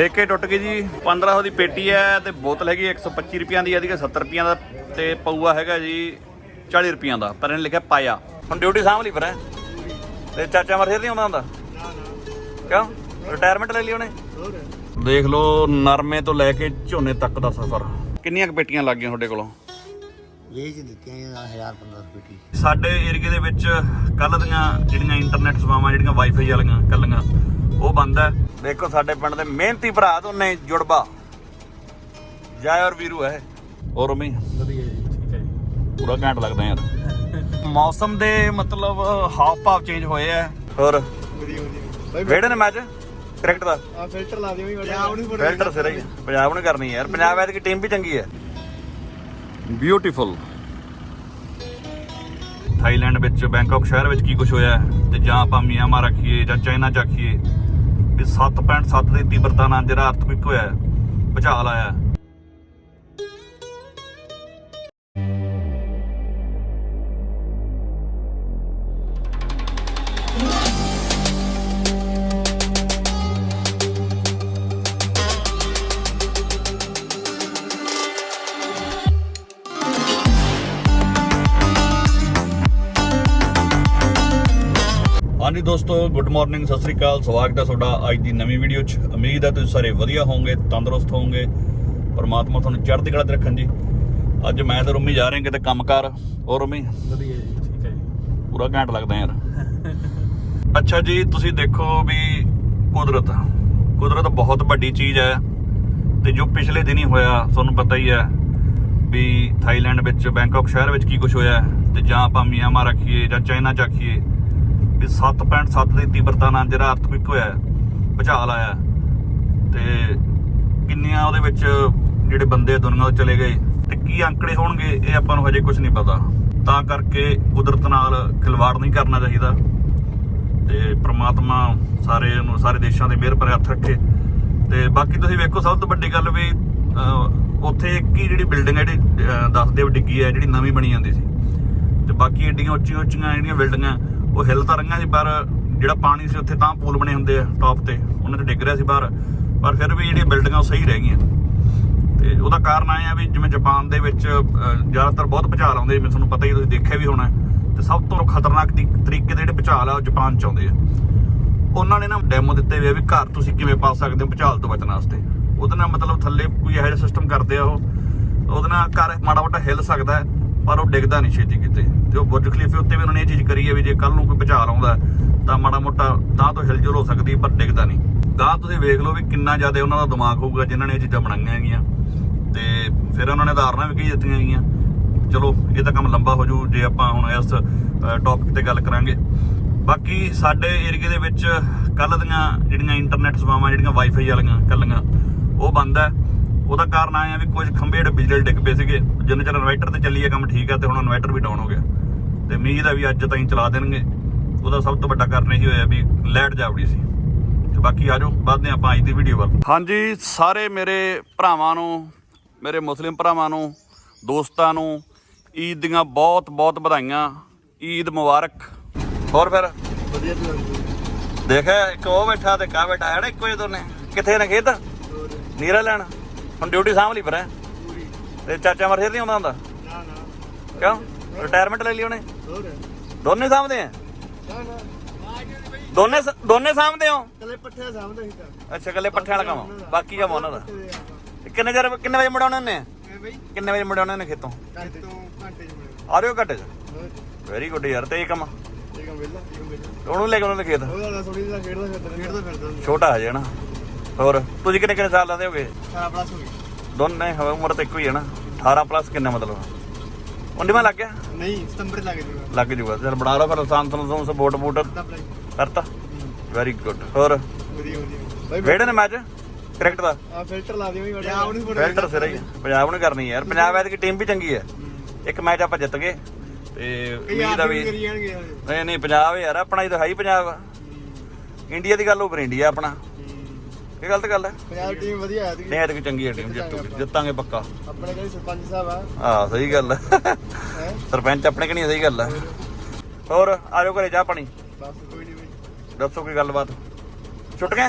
ਠੇਕੇ ਟੁੱਟ ਗਈ ਜੀ 1500 ਦੀ ਪੇਟੀ ਹੈ ਤੇ ਬੋਤਲ ਹੈਗੀ 125 ਰੁਪਈਆਂ ਦੀ ਇਹਦੀ 70 ਰੁਪਈਆਂ ਦਾ ਤੇ ਪਊਆ ਹੈਗਾ ਜੀ 40 ਰੁਪਈਆਂ ਦਾ ਪਰ ਇਹਨੇ ਲਿਖਿਆ ਪਾਇਆ। ਹੁਣ ਡਿਊਟੀ ਸਾਂਭ ਲਈ ਫਿਰ ਹੈਂ? ਤੇ ਚਾਚਾ ਮਰ ਫੇਰ ਨਹੀਂ ਆਉਂਦਾ ਹੁੰਦਾ? ਕਿਉਂ? ਰਿਟਾਇਰਮੈਂਟ ਲੈ ਲਈ ਉਹਨੇ? ਦੇਖ ਲਓ ਨਰਮੇ ਤੋਂ ਲੈ ਕੇ ਝੋਨੇ ਤੱਕ ਦਾ ਸਫ਼ਰ। ਕਿੰਨੀਆਂ ਕੁ ਪੇਟੀਆਂ ਲੱਗ ਗਈਆਂ ਤੁਹਾਡੇ ਕੋਲੋਂ? ਇਹ ਦਿੱਤੀਆਂ 1000 1500 ਰੁਪਏ ਦੀ ਸਾਡੇ ਏਰੀਏ ਦੇ ਵਿੱਚ ਕੱਲ ਦੀਆਂ ਜਿਹੜੀਆਂ ਇੰਟਰਨੈਟ ਸੇਵਾਵਾਂ ਜਿਹੜੀਆਂ ਵਾਈਫਾਈ ਵਾਲੀਆਂ ਕੱਲੀਆਂ ਉਹ ਬੰਦ ਹੈ। ਦੇਖੋ ਸਾਡੇ ਪਿੰਡ ਦੇ ਮਿਹਨਤੀ ਭਰਾ ਦੋਨੇ ਜੁੜਬਾ। ਜੈ ਔਰ ਵੀਰੂ ਹੈ। ਔਰ ਉਮੀ ਵਧੀਆ ਜੀ ਠੀਕ ਹੈ ਜੀ। ਪੂਰਾ ਘੈਂਟ ਲੱਗਦਾ ਯਾਰ। ਮੌਸਮ ਦੇ ਮਤਲਬ ਹਾਵ ਭਾਵ ਚੇਂਜ ਹੋਏ ਆ। ਹੋਰ? ਵੇੜੇ ਨੇ ਮੈਚ ਕ੍ਰਿਕਟ ਦਾ? ਆ ਫਿਲਟਰ ਲਾ ਦਿਓ ਵੀ ਪੰਜਾਬ ਨੂੰ ਫਿਲਟਰ ਸਿਰੇ ਹੀ। ਪੰਜਾਬ ਨੂੰ ਕਰਨੀ ਯਾਰ। ਪੰਜਾਬ ਐਤਕੀ ਟੀਮ ਵੀ ਚੰਗੀ ਹੈ ਬਿਊਟੀਫੁਲ ਥਾਈਲੈਂਡ ਵਿੱਚ ਬੈਂਕਾਕ ਸ਼ਹਿਰ ਵਿੱਚ ਕੀ ਕੁਝ ਹੋਇਆ? ਤੇ ਜਾਂ ਆਪਾਂ ਮਿਆਂਮਾਰ ਆਖੀਏ ਜਾਂ ਚਾਈਨਾ ਚ ਆਖੀਏ ਵੀ 7.7 ਦੀ ਤੀਬਰਤਾ ਨਾਲ ਜਿਹੜਾ ਅਰਥਕਵਿਕ ਹੋਇਆ ਹੈ, ਭੁਚਾਲ ਆਇਆ ਹਾਂਜੀ ਦੋਸਤੋ ਗੁੱਡ ਮਾਰਨਿੰਗ ਸਤਿ ਸ੍ਰੀ ਅਕਾਲ। ਸਵਾਗਤ ਹੈ ਤੁਹਾਡਾ ਅੱਜ ਦੀ ਨਵੀਂ ਵੀਡੀਓ 'ਚ। ਉਮੀਦ ਹੈ ਤੁਸੀਂ ਸਾਰੇ ਵਧੀਆ ਹੋਵੋਗੇ ਤੰਦਰੁਸਤ ਹੋਵੋਗੇ। ਪਰਮਾਤਮਾ ਤੁਹਾਨੂੰ ਚੜ੍ਹਦੀ ਕਲਾ 'ਤੇ ਰੱਖਣ ਜੀ। ਅੱਜ ਮੈਂ ਤੇ ਰੁਮੀ ਜਾ ਰਹੇ ਕਿਤੇ ਕੰਮਕਾਰ। ਹੋਰ ਰੁਮੀ? ਵਧੀਆ ਜੀ ਠੀਕ ਹੈ ਜੀ। ਪੂਰਾ ਘੈਂਟ ਲੱਗਦਾ ਯਾਰ। ਅੱਛਾ ਜੀ ਤੁਸੀਂ ਦੇਖੋ ਵੀ ਕੁਦਰਤ ਕੁਦਰਤ ਬਹੁਤ ਵੱਡੀ ਚੀਜ਼ ਹੈ। ਤੇ ਜੋ ਪਿਛਲੇ ਦਿਨੀ ਹੋਇਆ ਤੁਹਾਨੂੰ ਪਤਾ ਹੀ ਹੈ ਵੀ ਥਾਈਲੈਂਡ ਵਿੱਚ ਬੈਂਕਾਕ ਸ਼ਹਿਰ ਵਿੱਚ ਕੀ ਕੁਝ ਹੋਇਆ ਤੇ ਜਾਂ ਆਪਾਂ ਮਿਆਂਮਾਰ ਆਖੀਏ ਜਾਂ ਚਾਈਨਾ ਚ ਆਖੀਏ ਵੀ 7.7 ਦੀ ਤੀਬਰਤਾ ਨਾਲ ਜਿਹੜਾ ਅਰਥਕਵਿਕ ਹੋਇਆ ਭੁਚਾਲ ਆਇਆ ਹੈ। ਤੇ ਕਿੰਨੀਆਂ ਉਹਦੇ ਵਿੱਚ ਜਿਹੜੇ ਬੰਦੇ ਦੁਨੀਆ ਤੋਂ ਚਲੇ ਗਏ ਤੇ ਕੀ ਅੰਕੜੇ ਹੋਣਗੇ ਇਹ ਆਪਾਂ ਨੂੰ ਹਜੇ ਕੁਝ ਨਹੀਂ ਪਤਾ ਤਾਂ ਕਰਕੇ ਕੁਦਰਤ ਨਾਲ ਖਿਲਵਾੜ ਨਹੀਂ ਕਰਨਾ ਚਾਹੀਦਾ ਤੇ ਪ੍ਰਮਾਤਮਾ ਸਾਰੇ ਨੂੰ ਸਾਰੇ ਦੇਸ਼ਾਂ ਦੇ ਮਿਹਰ ਭਰੇ ਹੱਥ ਰੱਖੇ ਤੇ ਬਾਕੀ ਤੁਸੀਂ ਵੇਖੋ ਸਭ ਤੋਂ ਵੱਡੀ ਗੱਲ ਵੀ ਉੱਥੇ ਇੱਕ ਹੀ ਜਿਹੜੀ ਬਿਲਡਿੰਗ ਹੈ ਜਿਹੜੀ ਅਹ, ਦੱਸਦੇ ਡਿੱਗੀ ਹੈ ਜਿਹੜੀ ਨਵੀਂ ਬਣੀ ਜਾਂਦੀ ਸੀ ਤੇ ਬਾਕੀ ਏਡੀਆਂ ਉੱਚੀਆਂ ਉੱਚੀਆਂ ਜਿਹੜੀਆਂ ਬਿਲਡਿੰਗਾਂ ਉਹ ਹਿੱਲ ਤਾਂ ਰਹੀਆਂ ਸੀ ਪਰ ਜਿਹੜਾ ਪਾਣੀ ਸੀ ਉੱਥੇ ਤਾਂ ਪੂਲ ਬਣੇ ਹੁੰਦੇ ਆ ਟੌਪ ਤੇ। ਉਹਨਾਂ ਤੇ ਡਿੱਗ ਰਿਹਾ ਸੀ ਬਾਹਰ। ਪਰ ਫਿਰ ਵੀ ਜਿਹੜੀਆਂ ਬਿਲਡਿੰਗਾਂ ਉਹ ਸਹੀ ਰਹਿ ਗਈਆਂ। ਤੇ ਉਹਦਾ ਕਾਰਨ ਆਇਆ ਵੀ ਜਿਵੇਂ ਜਾਪਾਨ ਦੇ ਵਿੱਚ ਜ਼ਿਆਦਾਤਰ ਬਹੁਤ ਭੁਚਾਲ ਆਉਂਦੇ ਜਿਵੇਂ ਤੁਹਾਨੂੰ ਪਤਾ ਹੀ ਤੁਸੀਂ ਦੇਖਿਆ ਵੀ ਹੋਣਾ। ਤੇ ਸਭ ਤੋਂ ਖਤਰਨਾਕ ਦੀ- ਤਰੀਕੇ ਦੇ ਜਿਹੜੇ ਭੁਚਾਲ ਆ ਉਹ ਜਾਪਾਨ ਚ ਆਉਂਦੇ ਆ। ਉਹਨਾਂ ਨੇ ਨਾ ਡੈਮੋ ਦਿੱਤੇ ਹੋਏ ਆ ਵੀ ਘਰ ਤੁਸੀਂ ਕਿਵੇਂ ਪਾ ਸਕਦੇ ਹੋ ਭੁਚਾਲ ਤੋਂ ਬਚਣ ਵਾਸਤੇ। ਉਹਦੇ ਨਾਲ ਮਤਲਬ ਥੱਲੇ ਕੋਈ ਇਹੋ ਜਿਹਾ ਸਿਸਟਮ ਕਰਦੇ ਆ ਉਹ। ਉਹਦੇ ਨਾਲ ਘਰ ਮਾੜਾ ਮੋਟਾ ਹਿੱਲ ਸਕਦਾ ਹੈ, ਪਰ ਉਹ ਡਿੱਗਦਾ ਨਹੀਂ ਛੇਤੀ ਕਿਤੇ। ਤੇ ਉਹ ਬੁਰਜ ਖਲੀਫੇ ਉੱਤੇ ਵੀ ਉਹਨਾਂ ਨੇ ਇਹ ਚੀਜ਼ ਕਰੀ ਹੈ ਵੀ ਜੇ ਕੱਲ ਨੂੰ ਕੋਈ ਭੁਚਾਲ ਆਉਂਦਾ, ਤਾਂ ਮਾੜਾ ਮੋਟਾ ਤਾਂ ਤੋਂ ਹਿਲਜੁਲ ਹੋ ਸਕਦੀ, ਪਰ ਡਿੱਗਦਾ ਨਹੀਂ। ਗਾਹ ਤੁਸੀਂ ਵੇਖ ਲਓ ਵੀ ਕਿੰਨਾ ਜ਼ਿਆਦਾ ਉਹਨਾਂ ਦਾ ਦਿਮਾਗ ਹੋਊਗਾ ਜਿਨ੍ਹਾਂ ਨੇ ਇਹ ਚੀਜ਼ਾਂ ਬਣਾਈਆਂ ਹੈਗੀਆਂ। ਤੇ ਫਿਰ ਉਹਨਾਂ ਨੇ ਧਾਰਨਾ ਵੀ ਕਹੀ ਦਿੱਤੀਆਂ ਹੈਗੀਆਂ। ਚਲੋ, ਇਹ ਤਾਂ ਕੰਮ ਲੰਬਾ ਹੋ ਜੂ ਜੇ ਆਪਾਂ ਹੁਣ ਇਸ ਟੌਪਿਕ ਤੇ ਗੱਲ ਕਰਾਂਗੇ। ਬਾਕੀ ਸਾਡੇ ਏਰੀਏ ਦੇ ਵਿੱਚ ਕੱਲ ਦੀਆਂ ਜਿਹੜੀਆਂ ਇੰਟਰਨੈਟ ਸੇਵਾਵਾਂ, ਜਿਹੜੀਆਂ ਵਾਈਫਾਈ ਵਾਲੀਆਂ ਕੱਲੀਆਂ, ਉਹ ਬੰਦ ਹੈ। ਉਹਦਾ ਕਾਰਨ ਆਇਆ ਵੀ ਕੁਝ ਖੰਭੇ ਜਿਹੜੇ ਬਿਜਲੀ ਦੇ ਡਿੱਗ ਪਏ ਸੀਗੇ। ਜਿੰਨੇ ਚਿਰ ਇਨਵਰਟਰ ਤੇ ਚੱਲੀ ਹੈ ਕੰਮ ਠੀਕ ਹੈ ਤੇ ਹੁਣ ਇਨਵਰਟਰ ਵੀ ਡਾਊਨ ਹੋ ਗਿਆ। ਤੇ ਉਮੀਦ ਹੈ ਵੀ ਅੱਜ ਤਾਈਂ ਚਲਾ ਦੇਣਗੇ। ਉਹਦਾ ਸਭ ਤੋਂ ਵੱਡਾ ਕਾਰਨ ਇਹ ਹੋਇਆ ਵੀ ਲਾਈਟ ਜਾਵੜੀ ਸੀ। ਤੇ ਬਾਕੀ ਆਜੋ ਵੱਧਦੇ ਹਾਂ ਆਪਾਂ ਅੱਜ ਦੀ ਵੀਡੀਓ ਵੱਲ। ਹਾਂਜੀ ਸਾਰੇ ਮੇਰੇ ਭਰਾਵਾਂ ਨੂੰ ਮੇਰੇ ਮੁਸਲਿਮ ਭਰਾਵਾਂ ਨੂੰ ਦੋਸਤਾਂ ਨੂੰ ਈਦ ਦੀਆਂ ਬਹੁਤ ਬਹੁਤ ਵਧਾਈਆਂ। ਈਦ ਮੁਬਾਰਕ। ਹੋਰ ਫਿਰ? ਵਧੀਆ ਦੇਖਿਆ ਇੱਕ ਉਹ ਬੈਠਾ ਤੇ ਕਾ ਬੈਠਾ ਹੈ ਨਾ ਇੱਕੋ ਹੀ ਦੋਨੇ। ਕਿੱਥੇ ਨੇ ਖੇਤ? ਨੀਰਾ ਲੈਣ? ਹੁਣ ਡਿਊਟੀ ਸਾਂਭ ਲਈ ਫਿਰ ਹੈਂ? ਪੂਰੀ ਤੇ ਚਾਚਾ ਮਰ ਫੇਰ ਨਹੀਂ ਆਉਂਦਾ ਹੁੰਦਾ? ਨਾ ਨਾ ਕਿਉਂ? ਰਿਟਾਇਰਮੈਂਟ ਲੈ ਲਈ ਉਹਨੇ? ਹੋਰ? ਦੋਨੇ ਸਾਂਭਦੇ ਆ? ਨਾ ਨਾ। ਦੋਨੇ ਸ- ਦੋਨੇ ਸਾਂਭਦੇ ਹੋ? ਕੱਲੇ ਪੱਠਿਆਂ ਸਾਹਮਣੇ ਹੀ ਤਾਂ। ਅੱਛਾ ਕੱਲੇ ਪੱਠਿਆਂ ਵਾਲਾ ਕੰਮ ਆ। ਬਾਕੀ ਕੰਮ ਉਹਨਾਂ ਦਾ। ਪੱਠੇ ਦੇ ਆਪਾਂ। ਤੇ ਕਿੰਨੇ ਜਰ ਕਿੰਨੇ ਵਜੇ ਮੁੜਾਉਣੇ ਨੇ ਐ ਬਈ? ਕਿੰਨੇ ਵਜੇ ਮੁੜਾਉਣੇ ਨੇ ਖੇਤੋਂ? ਘੰਟੇ ਤੋਂ ਘੰਟੇ ਚ ਆ ਰਹੇ ਹੋ ਘੱਟੇ? ਚ ਹੋਰ? ਵੈਰੀ ਗੁੱਡ ਯਾਰ ਤੇ ਇਹ ਕੰਮ ਇਹ ਕੰਮ ਵੇਲਾ ਇਹ ਕੰਮ ਵੇਲਾ ਉਹਨੂੰ ਲੈ ਕੇ ਉਹਨਾਂ ਦੇ ਖੇਤ? ਉਹਦਾ ਨਾ ਥੋੜੀ ਜਿਹੀ ਖੇਡਦਾ ਫਿਰਦਾ ਖੇਡਦਾ ਫਿਰਦਾ। ਛੋਟਾ ਹਜੇ ਨਾ। ਹੋਰ ਤੁਸੀਂ ਕਿੰਨੇ ਕਿੰਨੇ ਸਾਲਾਂ ਦੇ ਹੋਗੇ ਸਾਰਾ ਪਲੱਸ ਹੋ ਗਿਆ ਦੋਨੇ ਹਵਾ ਉਮਰ ਤੇ ਇੱਕੋ ਹੀ ਹੈ ਨਾ। 18 ਪਲੱਸ ਕਿੰਨਾ ਮਤਲਬ? ਉਹਨੇ ਲੱਗ ਗਿਆ? ਨਹੀਂ ਸਤੰਬਰ ਲੱਗ ਜੂਗਾ। ਲੱਗ ਜੂਗਾ। ਚਲ ਬਣਾ ਲਓ ਫਿਰ ਲਾਇਸੈਂਸ ਨੂੰ ਸਪੋਰਟ ਬੂਟ ਕਰਤਾ। ਵੈਰੀ ਗੁੱਡ ਹੋਰ? ਵਧੀਆ ਵਧੀਆ। ਬਾਈ ਵੇੜੇ ਨੇ ਮੈਚ? ਕ੍ਰਿਕਟ ਦਾ? ਆ ਫਿਲਟਰ ਲਾ ਦਿਓ ਵੀ ਪੰਜਾਬ ਨੂੰ ਫਿਲਟਰ ਸਿਰੇ ਹੀ ਪੰਜਾਬ ਨੂੰ ਕਰਨੀ ਯਾਰ। ਪੰਜਾਬ ਐਤਕੀ ਟੀਮ ਵੀ ਚੰਗੀ ਹੈ। ਇੱਕ ਮੈਚ ਆਪਾਂ ਜਿੱਤ ਗਏ। ਤੇ ਉਮੀਦ ਆ ਵੀ ਕਰੀ ਜਾਣਗੇ ਹਲੇ। ਨਹੀਂ ਨਹੀਂ ਪੰਜਾਬ ਯਾਰ। ਆਪਣਾ ਹੀ ਤਾਂ ਹੈ ਹੀ ਪੰਜਾਬ। ਇੰਡੀਆ ਦੀ ਗੱਲ ਉੱਪਰ ਇੰਡੀਆ ਆਪਣਾ। ਇਹ ਗਲਤ ਗੱਲ ਹੈ? ਪੰਜਾਬ ਟੀਮ ਵਧੀਆ ਆ ਨਹੀਂ ਐਤਕੀ ਚੰਗੀ ਹੈ ਟੀਮ ਜਿੱਤੂਗੀ ਜਿੱਤਾਂਗੇ ਪੱਕਾ। ਆਪਣੇ ਕੋਲ ਸਰਪੰਚ ਸਾਹਿਬ ਆ? ਹਾਂ ਸਹੀ ਗੱਲ ਹੈ। ਹੈ? ਸਰਪੰਚ ਆਪਣੇ ਕਿ ਨਹੀਂ ਸਹੀ ਗੱਲ ਹੈ। ਹੋਰ ਆ ਜਾਓ ਘਰੇ ਚਾਹ ਪਾਣੀ। ਬਸ ਕੋਈ ਨਹੀਂ ਬਈ। ਦੱਸੋ ਕੋਈ ਗੱਲਬਾਤ। ਛੁੱਟ ਗਏ?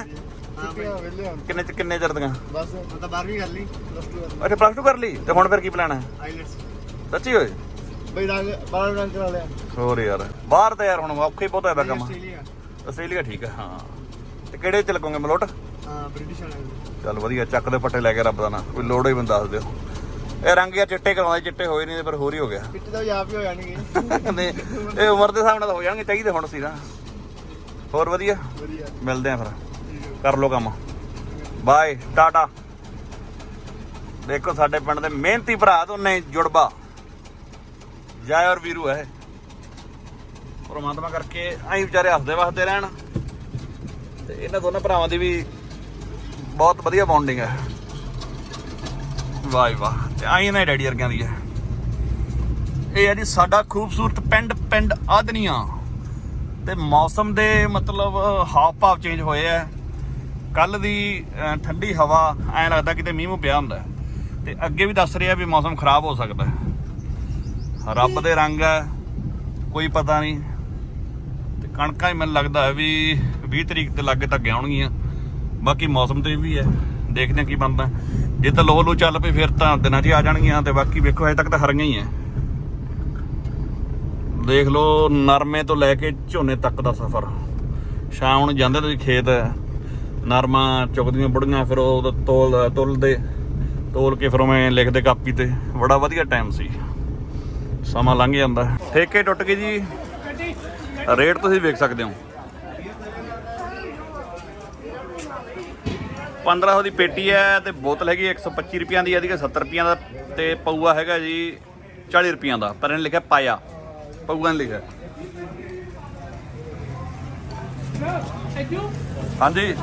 ਛੁੱਟੀਆਂ ਕਿੰਨੇ ਚ ਕਿੰਨੇ ਚਿਰ ਦੀਆਂ? ਬਸ ਮੈਂ ਤਾਂ 12ਵੀਂ ਕਰ ਲਈ ਪਲੱਸ 2 ਕਰ ਅੱਛਾ ਪਲੱਸ 2 ਕਰ ਲਈ? ਤੇ ਹੁਣ ਫਿਰ ਕੀ ਪਲਾਨ ਹੈ? ਆਈਲੈਟਸ ਸੱਚੀ ਓਏ? ਬਈ ਰੰਗ ਬਾਰਾਂ ਰੰਗ ਕਰਾ ਲਿਆ। ਹੋਰ ਯਾਰ ਬਾਹਰ ਤਾਂ ਯਾਰ ਹੁਣ ਔਖੇ ਬਹੁਤ ਪਿਆ ਕੰਮ। ਆਸਟ੍ਰੇਲੀਆ। ਆਸਟ੍ਰੇਲੀਆ ਠੀਕ ਹੈ ਹਾਂ। ਤੇ ਕਿਹੜੇ ਚ ਲੱਗੋਗੇ ਮਲੋਟ? ਹਾਂ ਬ੍ਰਿਟਿਸ਼ ਚੱਲ ਵਧੀਆ ਚੱਕ ਦੇ ਪੱਟੇ ਲੈ ਕੇ ਰੱਬ ਦਾ ਨਾ। ਕੋਈ ਲੋੜ ਹੀ ਬੰਦਾ ਦੱਸ ਦਿਓ। ਇਹ ਰੰਗ ਯਾਰ ਚਿੱਟੇ ਕਰਾਉਂਦੇ ਚਿੱਟੇ ਹੋਏ ਨਹੀਂ ਪਰ ਹੋਰ ਹੀ ਹੋ ਗਿਆ। ਪਿੱਟ ਤਾਂ ਆਪ ਹੀ ਹੋ ਜਾਣਗੇ। ਨਹੀਂ, ਇਹ ਉਮਰ ਦੇ ਹਿਸਾਬ ਨਾਲ ਹੋ ਜਾਣਗੇ ਚਾਹੀਦੇ ਹੁਣ ਸੀ ਨਾ ਹੋਰ ਵਧੀਆ? ਵਧੀਆ। ਮਿਲਦੇ ਆ ਫਿਰ। ਕਰ ਲੋ ਕੰਮ। Bye tata. ਦੇਖੋ ਸਾਡੇ ਪਿੰਡ ਦੇ ਮਿਹਨਤੀ ਭਰਾ ਦੋਨੇ ਜੁੜਬਾ। ਜੈ ਔਰ ਵੀਰੂ ਹੈ ਪਰਮਾਤਮਾ ਕਰਕੇ ਅਸੀਂ ਵਿਚਾਰੇ ਹੱਸਦੇ ਵਸਦੇ ਰਹਿਣ। ਤੇ ਇਹਨਾਂ ਦੋਨਾਂ ਭਰਾਵਾਂ ਦੀ ਵੀ ਬਹੁਤ ਵਧੀਆ ਬੌਂਡਿੰਗ ਹੈ। ਵਾਹ ਵਾਹ, ਤੇ ਆਈ ਨਾ ਡੈਡੀ ਵਰਗਿਆਂ ਦੀ ਹੈ। ਇਹ ਹੈ ਜੀ ਸਾਡਾ ਖੂਬਸੂਰਤ ਪਿੰਡ ਪਿੰਡ ਆਦਨੀਆਂ। ਤੇ ਮੌਸਮ ਦੇ ਮਤਲਬ ਹਾਵ ਭਾਵ ਚੇਂਜ ਹੋਏ ਆ ਕੱਲ ਦੀ ਠੰਡੀ ਹਵਾ, ਐਂ ਲੱਗਦਾ ਕਿਤੇ ਮੀਂਹ ਮੂੰਹ ਪਿਆ ਹੁੰਦਾ ਹੈ। ਤੇ ਅੱਗੇ ਵੀ ਦੱਸ ਰਿਹਾ ਵੀ ਮੌਸਮ ਖਰਾਬ ਹੋ ਸਕਦਾ ਰੱਬ ਦੇ ਰੰਗ ਹੈ, ਕੋਈ ਪਤਾ ਨਹੀਂ। ਤੇ ਕਣਕਾਂ ਹੀ ਮੈਨੂੰ ਲੱਗਦਾ ਹੈ ਵੀ 20 ਤਰੀਕ ਤੇ ਲੱਗੇ ਤੱਕ ਆਉਣਗੀਆਂ। ਬਾਕੀ ਮੌਸਮ ਤੇ ਵੀ ਹੈ, ਦੇਖਦੇ ਹਾਂ ਕੀ ਬਣਦਾ। ਜੇ ਤਾਂ ਲੋ ਲੋ ਚੱਲ ਪਈ ਫਿਰ ਤਾਂ ਦਿਨਾਂ 'ਚ ਆ ਜਾਣਗੀਆਂ ਤੇ ਬਾਕੀ ਵੇਖੋ ਅਜੇ ਤੱਕ ਤਾਂ ਹਰੀਆਂ ਹੀ ਹੈ। ਦੇਖ ਲਓ, ਨਰਮੇ ਤੋਂ ਲੈ ਕੇ ਝੋਨੇ ਤੱਕ ਦਾ ਸਫ਼ਰ। ਸ਼ਾਮ ਨੂੰ ਜਾਂਦੇ ਤੁਸੀਂ ਖੇਤ, ਨਰਮਾ ਚੁਗਦੀਆਂ ਬੁੜੀਆਂ, ਫਿਰ ਉਹ ਤੋਲ, ਤੋਲਦੇ, ਤੋਲ ਕੇ ਫਿਰ ਮੈਂ ਲਿਖਦੇ ਕਾਪੀ ਤੇ। ਬੜਾ ਵਧੀਆ ਟਾਈਮ ਸੀ। ਸਮਾਂ ਲੰਘ ਜਾਂਦਾ। ਠੇਕੇ ਟੁੱਟ ਗਏ ਜੀ। ਰੇਟ ਤੁਸੀਂ ਵੇਖ ਸਕਦੇ ਹੋ। 1500 ਦੀ ਪੇਟੀ ਹੈ ਤੇ ਬੋਤਲ ਹੈਗੀ 125 ਰੁਪਈਆਂ ਦੀ, ਇਹਦੀ 70 ਰੁਪਈਆਂ ਦਾ ਤੇ ਪਊਆ ਹੈਗਾ ਜੀ 40 ਰੁਪਈਆਂ ਦਾ, ਪਰ ਇਹਨੇ ਲਿਖਿਆ ਪਾਇਆ। ਪਊਆ ਨੇ ਲਿਖਿਆ। ਹਾਂਜੀ।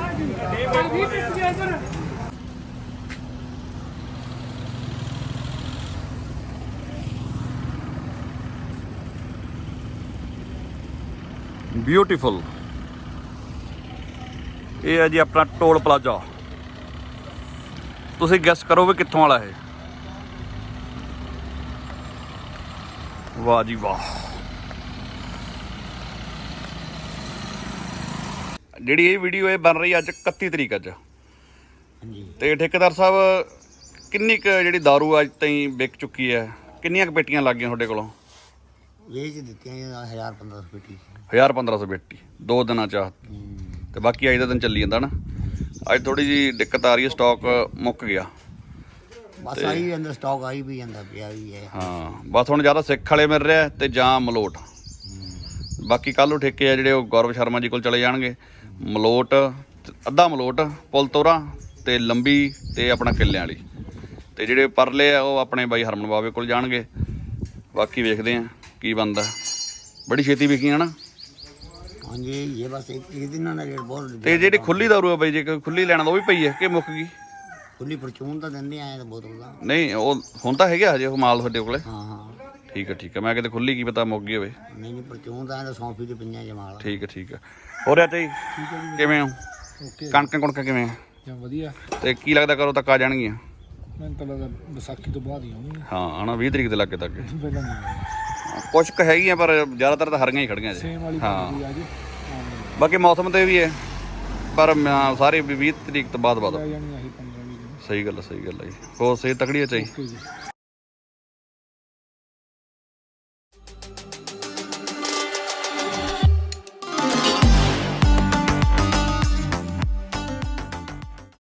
We ਬਿਊਟੀਫੁਲ ਇਹ ਹੈ ਜੀ ਆਪਣਾ ਟੋਲ ਪਲਾਜ਼ਾ। ਤੁਸੀਂ ਗੈਸ ਕਰੋ ਵੀ ਕਿੱਥੋਂ ਵਾਲਾ ਹੈ ਵਾਹ ਜੀ ਵਾਹ। ਜਿਹੜੀ ਇਹ ਵੀਡੀਓ ਇਹ ਬਣ ਰਹੀ ਅੱਜ 31 ਤਰੀਕ ਅੱਜ। ਹਾਂਜੀ। ਤੇ ਠੇਕੇਦਾਰ ਸਾਹਿਬ ਕਿੰਨੀ ਕੁ ਜਿਹੜੀ दारू ਅੱਜ ਤਾਈਂ ਵਿਕ ਚੁੱਕੀ ਹੈ? ਕਿੰਨੀਆਂ ਕੁ ਪੇਟੀਆਂ ਲੱਗ ਗਈਆਂ ਤੁਹਾਡੇ ਕੋਲੋਂ? ਵੇਚ ਦਿੱਤੀਆਂ ਜੀ 1000 1500 ਪੇਟੀ 1000 1500 ਪੇਟੀ ਦੋ ਦਿਨਾਂ ਚ। ਤੇ ਬਾਕੀ ਅੱਜ ਦਾ ਦਿਨ ਚੱਲੀ ਜਾਂਦਾ ਨਾ। ਅੱਜ ਥੋੜੀ ਜੀ ਦਿੱਕਤ ਆ ਰਹੀ ਹੈ ਸਟਾਕ ਮੁੱਕ ਗਿਆ। ਬਸ ਆਈ ਅੰਦਰ ਸਟਾਕ ਆਈ ਵੀ ਜਾਂਦਾ ਪਿਆ ਵੀ ਹੈ। ਹਾਂ ਬਸ ਹੁਣ ਜ਼ਿਆਦਾ ਸਿੱਖ ਵਾਲੇ ਮਿਲ ਰਿਹਾ ਤੇ ਜਾਂ ਮਲੋਟ। ਬਾਕੀ ਕੱਲ੍ਹ ਨੂੰ ਠੇਕੇ ਆ ਜਿਹੜੇ ਉਹ ਗੌਰਵ ਸ਼ਰਮਾ ਜੀ ਕੋਲ ਚਲੇ ਜਾਣਗੇ। ਮਲੋਟ ਅੱਧਾ ਮਲੋਟ ਪੁਲ ਤੋਰਾ ਤੇ ਲੰਬੀ ਤੇ ਆਪਣਾ ਕਿੱਲਿਆਂ ਵਾਲੀ। ਤੇ ਜਿਹੜੇ ਪਰਲੇ ਆ ਉਹ ਆਪਣੇ ਬਾਈ ਹਰਮਨ ਬਾਵੇ ਕੋਲ ਜਾਣਗੇ। ਬਾਕੀ ਵੇਖਦੇ ਆ ਕੀ ਬਣਦਾ। ਬੜੀ ਛੇਤੀ ਵਿਕੀਆਂ ਨਾ। ਹਾਂਜੀ ਇਹ ਬਸ ਇੱਕ ਇੱਕ ਦਿਨਾਂ ਦਾ ਰੇਟ ਬਹੁਤ ਤੇ ਜਿਹੜੀ ਖੁੱਲੀ ਦਾਰੂ ਆ ਬਾਈ ਜੇ ਕੋਈ ਖੁੱਲੀ ਲੈਣਾ ਤਾਂ ਉਹ ਵੀ ਪਈ ਹੈ ਕਿ ਮੁੱਕ ਗਈ? ਖੁੱਲੀ ਪਰਚੂਨ ਤਾਂ ਦਿੰਦੇ ਆਏ ਤਾਂ ਬੋਤਲ ਦਾ ਨਹੀਂ ਉਹ ਹੁਣ ਤਾਂ ਹੈਗਾ ਹਜੇ ਉਹ ਮਾਲ ਤੁਹਾਡੇ ਕੋਲੇ? ਹਾਂ ਹਾਂ। ਠੀਕ ਹੈ ਠੀਕ ਹੈ ਮੈਂ ਕਿਤੇ ਖੁੱਲੀ ਕੀ ਪਤਾ ਮੁੱਕ ਗਈ ਹੋਵੇ। ਨਹੀਂ ਨਹੀਂ ਪਰਚੂਨ ਤਾਂ ਐਂ ਸੌਂਫੀ ਦੇ ਪੰਜਾਂ ਜਮਾਲ ਠੀਕ ਹੈ ਠੀਕ ਹੈ ਹੋਰ ਆ ਚਾਈ ਕਿਵੇਂ ਹੋ? ਓਕੇ। ਕਣਕਾਂ ਕੁਣਕਾਂ ਕਿਵੇਂ ਆ? ਜਾਂ ਵਧੀਆ। ਤੇ ਕੀ ਲੱਗਦਾ ਕਰੋ ਤੱਕ ਆ ਜਾਣਗੀਆਂ? ਮੈਨੂੰ ਤਾਂ ਲੱਗਦਾ ਵਿਸਾਖੀ ਤੋਂ ਬਾਅਦ ਹੀ ਆਉਣੀ ਹਾਂ ਹਨਾ 20 ਤਰੀਕ ਦੇ ਲੱਗੇ ਤੱਕ ਪਹਿਲਾਂ ਨਹੀਂ ਕੁਝ ਕੁ ਹੈਗੀਆਂ ਪਰ ਜ਼ਿਆਦਾਤਰ ਤਾਂ ਹਰੀਆਂ ਹੀ ਖੜੀਆਂ ਜੀ। ਸੇਮ ਵਾਲੀ ਹਾਂ। ਪਾਰਟੀ ਆ ਜੀ। ਬਾਕੀ ਮੌਸਮ ਤੇ ਵੀ ਹੈ ਪਰ ਮੈਂ ਸਾਰੇ ਵੀ 20 ਤਰੀਕ ਤੋਂ ਬਾਅਦ ਬਾਅਦ। ਆ ਜਾਣੀ ਆਹੀ 15 20 ਦਿਨ। ਸਹੀ ਗੱਲ ਸਹੀ ਗੱਲ ਹੈ ਜੀ। ਹੋਰ ਸੇ ਤਕੜੀ ਹੈ ਜੀ।